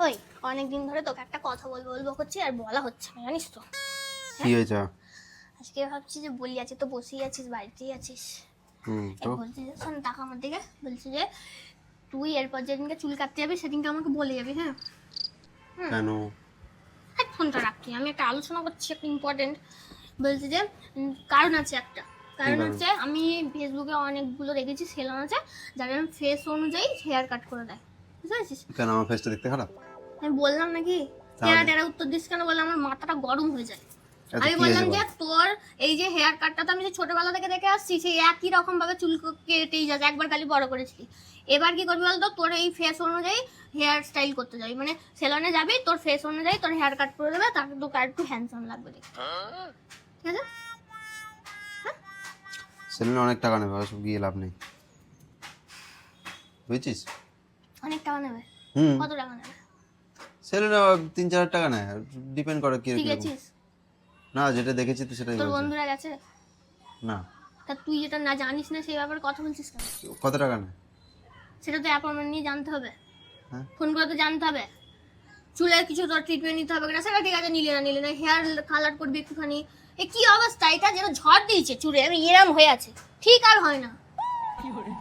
ওই অনেকদিন ধরে তোকে একটা কথা বলব বলব করছি আর বলা হচ্ছে না জানিস তো। কি হয়েছে? আজকে ভাবছি যে বলি আছি তো বসেই আছিস বাড়িতেই আছিস। হুম তো? বলছি যে শোন টাকা আমার দিকে বলছি যে তুই এরপর যেদিনকে চুল কাটতে যাবি সেদিনকে আমাকে বলে যাবি হ্যাঁ? কেন? ফোনটা রাখি আমি একটা আলোচনা করছি একটা ইম্পর্টেন্ট বলছি যে কারণ আছে একটা। কারণ কারণ? হচ্ছে আমি ফেসবুকে অনেকগুলো দেখেছি সেলন আছে যারা ফেস অনুযায়ী হেয়ার কাট করে দেয়। বুঝতে পারছিস? কেন আমার ফেসটা দেখতে খারাপ? আমি বললাম নাকি? তাহলে? টেরা টেরা উত্তর দিস কেন? বলে আমার মাথাটা গরম হয়ে যায়। আমি বললাম যে তোর এই যে হেয়ার কাটটা তো আমি যে ছোটবেলা থেকে দেখে আসছি সেই একই রকম ভাবে চুল কেটেই যাচ্ছে একবার খালি বড় করেছিলি। এবার কি করবি বলতো তোর এই ফেস অনুযায়ী হেয়ার স্টাইল করতে যাবি। মানে সেলনে যাবি তোর ফেস অনুযায়ী তোর হেয়ার কাট করে দেবে তাকে তোকে আর একটু হ্যান্ডসাম লাগবে দেখতে। ঠিক আছে? সেলুনে অনেক টাকা নেবে ওসব গিয়ে লাভ নেই। বুঝছিস? অনেক টাকা নেবে? কত টাকা নেবে? সেলুনে তিন চার হাজার টাকা নেয় ডিপেন্ড করে কি ঠিক আছিস না যেটা দেখেছি তো সেটাই তোর বলছি। বন্ধুরা গেছে? না। তা তুই যেটা না জানিস না সেই ব্যাপারে কথা বলছিস কেন? কত টাকা নেয়? সেটা তো অ্যাপয়েন্টমেন্ট নিয়ে জানতে হবে। হ্যাঁ। ফোন করে তো জানতে হবে। চুলের কিছু তোর ট্রিটমেন্ট নিতে হবে কিনা সেটা ঠিক আছে নিলে না নিলে না হেয়ার কালার করবি একটুখানি। এ কি অবস্থা? এটা যেন ঝড় দিয়েছে চুলে আমি এরম হয়ে আছে। ঠিক আর হয় না।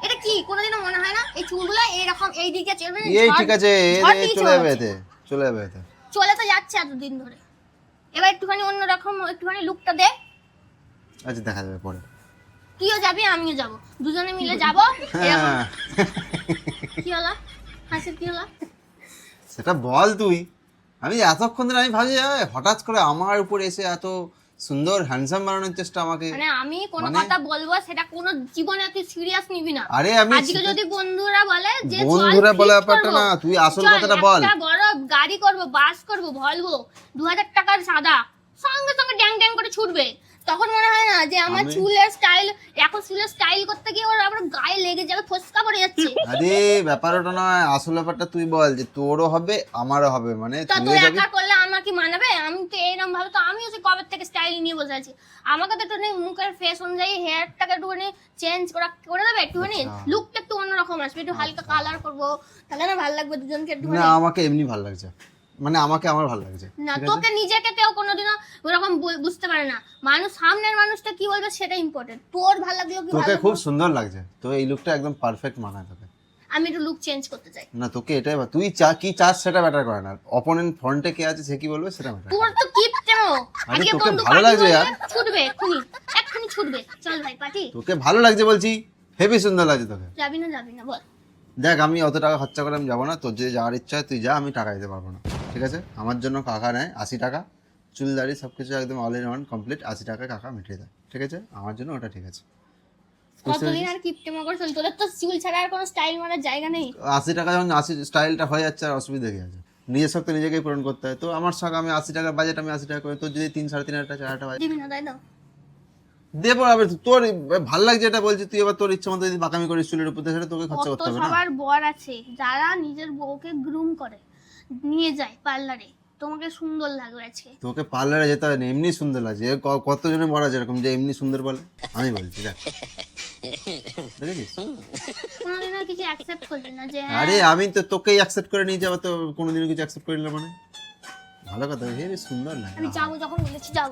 এটা কি? কোনোদিনও মনে হয় না? এই চুলগুলো এরকম এই দিকে চলবে না, এই ঝড়- ঠিক আছে এ- ঝড় এ দিয়েছে চলে যাবে এতে। চলে যাবে এতে চলে তো যাচ্ছে এতদিন ধরে। এবার একটুখানি অন্যরকম একটুখানি লুকটা দে। আচ্ছা দেখা যাবে পরে। তুইও যাবি আমিও যাব। দুজনে মিলে যাব। হ্যাঁ। কি হলো? হাসির কি হলো? সেটা বল তুই। আমি এতক্ষণ ধরে আমি ভাবছি হঠাৎ করে আমার উপর এসে এত সুন্দর হ্যান্ডসাম বানানোর চেষ্টা আমাকে মানে আমি কোনো মানে- কথা বলব সেটা কোনো জীবনে তুই সিরিয়াস নিবি না। আরে আমি আজকে যদি বন্ধুরা বলে যে বন্ধুরা বলে ব্যাপারটা না, তুই আসল কথাটা বল। গাড়ি করব বাস করব ভলভো দু হাজার টাকার সাদা সঙ্গে সঙ্গে ড্যাং ড্যাং করে ছুটবে। তখন মনে হয় না যে আমার আমি- চুলের স্টাইল এখন চুলের স্টাইল করতে গিয়ে ওর আবার গায়ে লেগে যাবে ফসকা পড়ে যাচ্ছে। আরে ব্যাপারটা নয়। আসল ব্যাপারটা তুই বল যে তোরও হবে আমারও হবে মানে তুই একা করলে আমার কি মানাবে? আমি তো এরকম ভাবে তো আমিও সে কবে থেকে স্টাইল নিয়ে বসে আছি। আমাকে তো একটু মুখের ফেস অনুযায়ী হেয়ারটাকে একটুখানি চেঞ্জ করা করে দেবে একটুখানি? আচ্ছা। লুকটা অন্যরকম আসবে একটু হালকা কালার করব। তাহলে না ভালো লাগবে দুজনকে একটু না আমাকে এমনি ভালো লাগছে। মানে আমাকে আমার ভালো লাগছে না তোকে নিজেকে কেউ কোনোদিনও ওরকম বুঝতে পারে না। মানুষ সামনের মানুষটা কি বলবে সেটা ইম্পর্টেন্ট তোর ভালো লাগল কি তোকে খুব সুন্দর লাগছে। তো এই লুকটা একদম পারফেক্ট মানায় তোকে। আমি একটু লুক চেঞ্জ করতে চাই। না তোকে এটাই তুই চা কি চাস সেটা ম্যাটার করে না। অপোনেন্ট ফ্রন্টে কে আছে সে কি বলবে সেটা ম্যাটার তোর তো কিপটেও আরে আজকে তোকে ভালো লাগছে यार। ছুটবে এক্ষুনি এক্ষুনি ছুটবে। চল ভাই পার্টি তোকে ভালো লাগছে বলছি। হেভি সুন্দর লাগছে তোকে। যাবি না যাবি না বল। দেখ আমি অত টাকা খরচা করে আমি যাব না। তোর যদি যাওয়ার ইচ্ছা হয় তুই যা আমি টাকা দিতে পারব না। ঠিক আছে? আমার জন্য কাকা নেয় আশি টাকা। চুল দাড়ি সব কিছু একদম অল ইন ওয়ান কমপ্লিট আশি টাকা কাকা মিটিয়ে দেয়। ঠিক আছে? আমার জন্য ওটা ঠিক আছে। কতদিন আর কিপটে মগর চল তোদের তো চুল ছাড়া আর কোনো স্টাইল মারার জায়গা নেই। আশি টাকা যখন আশি স্টাইলটা হয়ে যাচ্ছে আর অসুবিধা কি আছে? নিজের তো নিজেকেই পূরণ করতে হয়। তো আমার শখ আমি আশি টাকার বাজেট আমি আশি টাকা করি তোর যদি তিন সাড়ে তিন হাজার টাকা চার হাজার টাকা দিবি আবার তোর ভালো লাগছে এটা বলছি তুই এবার তোর ইচ্ছা মতো যদি বাকামি করিস চুলের উপর সেটা তোকে খরচা করতে হবে না। সবার বর আছে যারা নিজের বউকে গ্রুম করে নিয়ে যায় পার্লারে তোমাকে সুন্দর লাগবে আজকে। তোকে পার্লারে যেতে হয় না এমনি সুন্দর লাগছে। এ ক- কতজনে বলা আছে এরকম যে এমনি সুন্দর বলে? আমি বলছি দেখ। যে হ্যাঁ। আরে আমি তো তোকেই অ্যাকসেপ্ট করে নিয়ে যাব তো কোনোদিনও কিছু অ্যাকসেপ্ট করে নিলাম মানে। ভালো কথা হেবি সুন্দর লাগে। আমি যাব যখন বলেছি যাব।